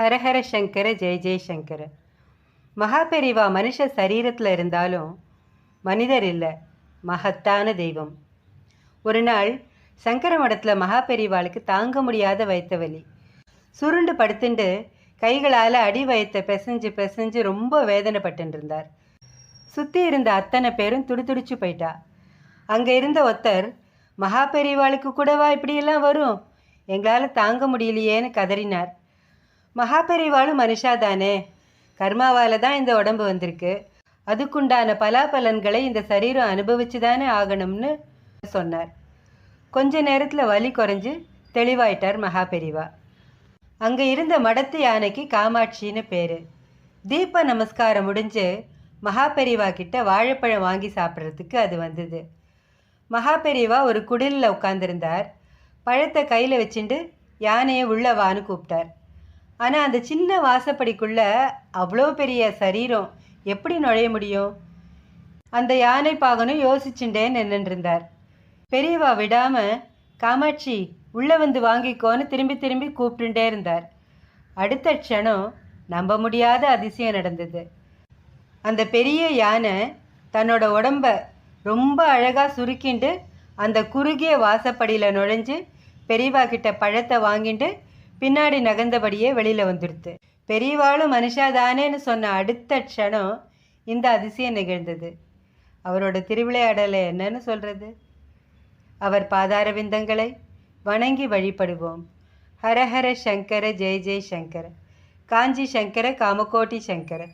ஹரஹர சங்கர ஜெய ஜெயசங்கர மகாபெரிவா மனுஷ சரீரத்தில் இருந்தாலும் மனிதர் இல்லை மகத்தான தெய்வம். ஒரு நாள் சங்கர மடத்தில் மகாபெரிவாளுக்கு தாங்க முடியாத வைத்த வலி. சுருண்டு படுத்துண்டு கைகளால் அடி வயத்தை பிசைஞ்சு பிசைஞ்சு ரொம்ப வேதனைப்பட்டு இருந்தார். சுற்றி இருந்த அத்தனை பேரும் துடிதுடிச்சு போயிட்டா. அங்கே இருந்த ஒருத்தர் மகாபெரிவாளுக்கு கூடவா இப்படியெல்லாம் வரும்? எங்களால் தாங்க முடியலையேன்னு கதறினார். மகாபெரிவாளும் மனுஷா தானே? கர்மாவால் தான் இந்த உடம்பு வந்திருக்கு. அதுக்குண்டான பலாபலன்களை இந்த சரீரம் அனுபவிச்சு தானே ஆகணும்னு சொன்னார். கொஞ்ச நேரத்தில் வலி குறைஞ்சு தெளிவாயிட்டார் மகாபெரிவா. அங்கே இருந்த மடத்து யானைக்கு காமாட்சின்னு பேர். தீப நமஸ்காரம் முடிஞ்சு மகாபெரிவா கிட்ட வாழைப்பழம் வாங்கி சாப்பிட்றதுக்கு அது வந்தது. மகாபெரிவா ஒரு குடிலில் உட்காந்துருந்தார் பழத்தை கையில் வச்சுட்டு யானையை உள்ளவான்னு கூப்பிட்டார். ஆனால் அந்த சின்ன வாசப்படிக்குள்ள அவ்வளோ பெரிய சரீரம் எப்படி நுழைய முடியும்? அந்த யானை பாகனும் யோசிச்சுட்டே நின்றுருந்தார் பெரியவா விடாமல் காமாட்சி உள்ளே வந்து வாங்கிக்கோன்னு திரும்பி திரும்பி கூப்பிட்டுட்டே இருந்தார். அடுத்த க்ஷணம் நம்ப முடியாத அதிசயம் நடந்தது. அந்த பெரிய யானை தன்னோட உடம்ப ரொம்ப அழகாக சுருக்கிண்டு அந்த குறுகிய வாசப்படியில் நுழைஞ்சு பெரியவா கிட்ட பழத்தை வாங்கிட்டு பின்னாடி நகர்ந்தபடியே வெளியில் வந்துடுத்து. பெரியவாளும் மனுஷாதானேன்னு சொன்ன அடுத்த க்ஷணம் இந்த அதிசயம் நிகழ்ந்தது. அவரோட திருவிளையாடலை என்னன்னு சொல்கிறது அவர் பாதார விந்தங்களை வணங்கி வழிபடுவோம். ஹரஹர சங்கர ஜெய ஜெய சங்கர. காஞ்சி சங்கர காமகோட்டி சங்கர.